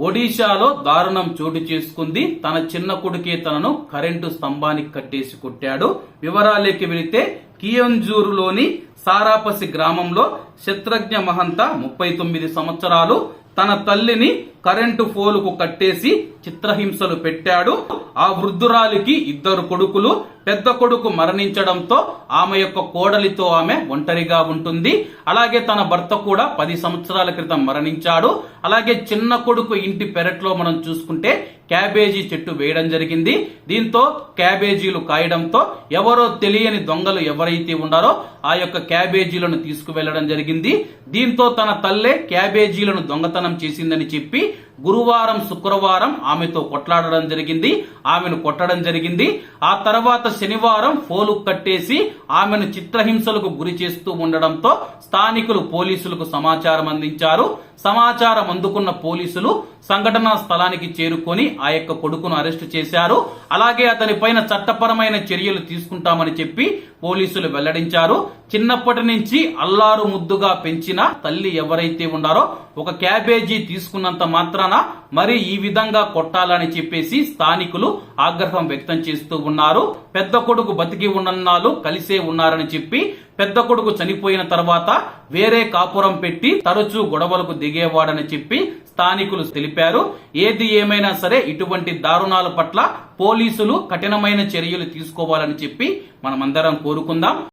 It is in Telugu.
ఒడిశాలో దారుణం చోటు చేసుకుంది. తన చిన్న కొడుకే తనను కరెంటు స్తంభానికి కట్టేసి కొట్టాడు. వివరాలకి వెళితే కియంజూరులోని సారాపసి గ్రామంలో శత్రజ్ఞ మహంత ముప్పై తొమ్మిది సంవత్సరాలు తన తల్లిని కరెంటు పోలుకు కట్టేసి చిత్రహింసలు పెట్టాడు. ఆ వృద్ధురాలికి ఇద్దరు కొడుకులు పెద్ద కొడుకు మరణించడంతో ఆమె యొక్క కోడలితో ఆమె ఒంటరిగా ఉంటుంది. అలాగే తన భర్త కూడా పది సంవత్సరాల క్రితం మరణించాడు. అలాగే చిన్న కొడుకు ఇంటి పెరట్లో మనం చూసుకుంటే క్యాబేజీ చెట్టు వేయడం జరిగింది. దీంతో క్యాబేజీలు కాయడంతో ఎవరో తెలియని దొంగలు ఎవరైతే ఉన్నారో ఆ యొక్క క్యాబేజీలను తీసుకువెళ్ళడం జరిగింది. దీంతో తన తల్లే క్యాబేజీలను దొంగతనం చేసిందని చెప్పి గురువారం శుక్రవారం ఆమెతో కొట్లాడడం జరిగింది. ఆమెను కొట్టడం జరిగింది. ఆ తర్వాత శనివారం ఫోలు కట్టేసి ఆమెను చిత్రహింసలకు గురి చేస్తూ ఉండడంతో స్థానికులు పోలీసులకు సమాచారం అందించారు. సమాచారం అందుకున్న పోలీసులు సంఘటనా స్థలానికి చేరుకొని ఆ యొక్క కొడుకును అరెస్టు చేశారు. అలాగే అతని పైన చట్టపరమైన చర్యలు తీసుకుంటామని చెప్పి పోలీసులు వెల్లడించారు. చిన్నప్పటి నుంచి అల్లారు ముద్దుగా పెంచిన తల్లి ఎవరైతే ఉన్నారో ఒక క్యాబేజీ తీసుకున్నంత మాత్రాన మరి ఈ విధంగా కొట్టాలని చెప్పేసి స్థానికులు ఆగ్రహం వ్యక్తం చేస్తూ ఉన్నారు. పెద్ద కొడుకు బతికి ఉన్నన్నాళ్ళు కలిసే ఉన్నారని చెప్పి పెద్ద కొడుకు చనిపోయిన తర్వాత వేరే కాపురం పెట్టి తరచూ గొడవలకు దిగేవాడని చెప్పి స్థానికులు తెలిపారు. ఏది ఏమైనా సరే ఇటువంటి దారుణాల పట్ల పోలీసులు కఠినమైన చర్యలు తీసుకోవాలని చెప్పి మనమందరం కోరుకుందాం.